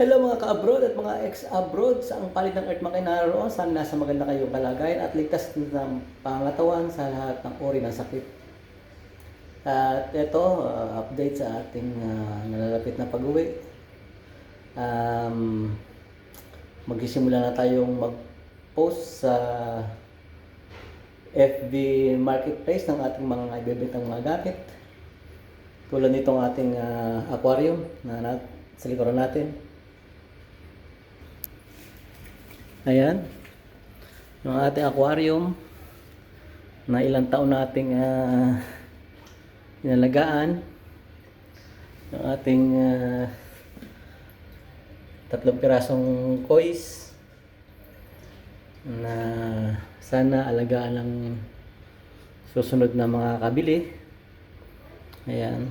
Hello mga ka-abroad at mga ex-abroad sa ang palit ng Earth mga naroon. Sana nasa maganda kayong kalagayan at ligtas ng pangatawan sa lahat ng uri ng sakit. At ito, uh, update sa ating uh, nalalapit na pag-uwi. Um, magsisimula na tayong mag-post sa FB Marketplace ng ating mga ibebentang mga gamit. Tulad nitong ating uh, aquarium na nat sa likuran natin. Ayan. Yung ating aquarium na ilang taon nating uh, inalagaan. Yung ating uh, tatlong pirasong kois na sana alagaan ng susunod na mga kabili. Ayan.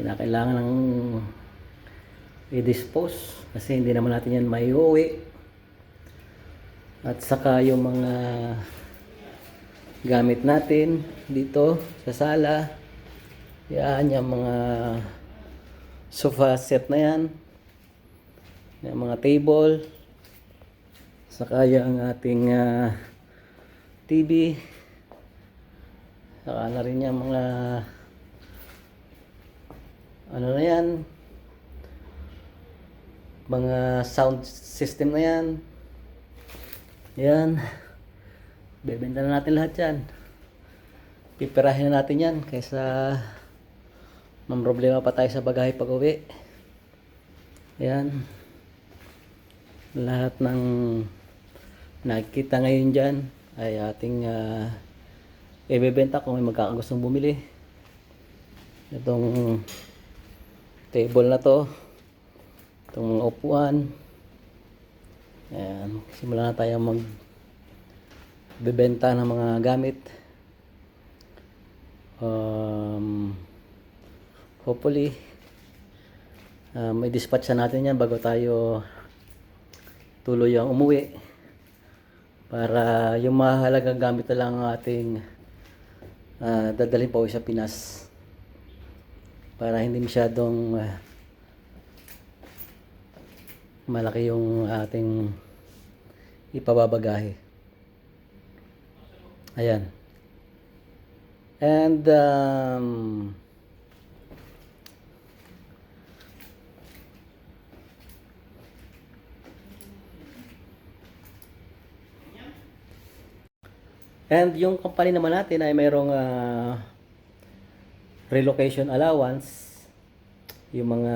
Kinakailangan ng i-dispose kasi hindi naman natin yan may uwi. At saka yung mga gamit natin dito sa sala. Yan, yung mga sofa set na yan. Yung mga table. Saka yung ating ah, TV. Saka na rin yung mga ano na yan mga sound system na yan yan. Bebenta na natin lahat yan. Pipirahin na natin yan kaysa problema pa tayo sa bagahe pag uwi. Yan. Lahat ng nakikita ngayon dyan ay ating uh, ibebenta kung may magkakagustong bumili. Itong table na to itong mga upuan ayan. Simula na tayo mag bebenta ng mga gamit. Um, hopefully uh, may dispatch na natin yan bago tayo tuloy ang umuwi. Para yung mahalagang gamit na lang ang ating uh, dadalhin pa sa Pinas. Para hindi masyadong uh, malaki yung ating ipababagahe. Ayan. And um, And yung company naman natin ay mayroong ah, relocation allowance. Yung mga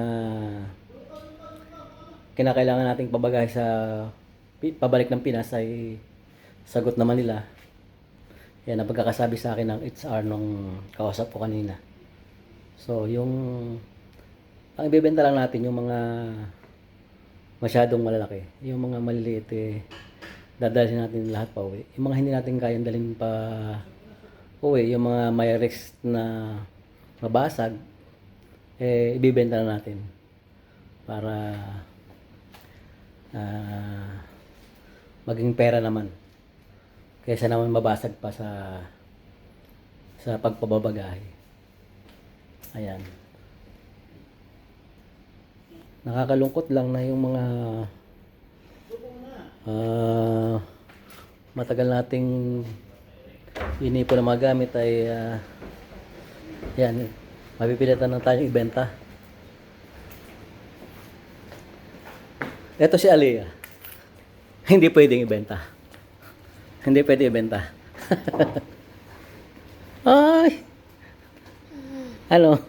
kinakailangan nating pabagay sa pabalik ng Pinas ay sagot naman nila. Yan ang pagkakasabi sa akin ng HR nung kausap ko kanina. So, yung ang ibebenta lang natin yung mga masyadong malalaki. Yung mga maliliit eh, dadalhin natin lahat pa uwi. Yung mga hindi natin kayang dalhin pa uwi, yung mga may risk na mabasag, eh, ibibenta na natin para ah, maging pera naman kaysa naman mabasag pa sa sa pagpababagahe. Ayan. Nakakalungkot lang na yung mga ah, matagal nating inipo na mga gamit ay ah, yan, mapipilitan na tayong ibenta. Ito si Aliyah. Hindi pwedeng ibenta. Hindi pwede ibenta. Ay! Ano?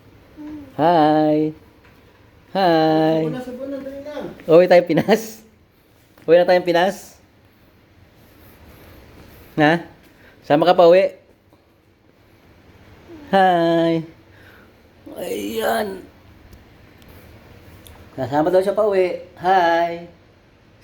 Hi! Hi! Uwi tayo Pinas? Uwi na tayong Pinas? Ha? Sama ka pa uwi? Hi! Ayan! Kasama daw siya pa uwi. Hi!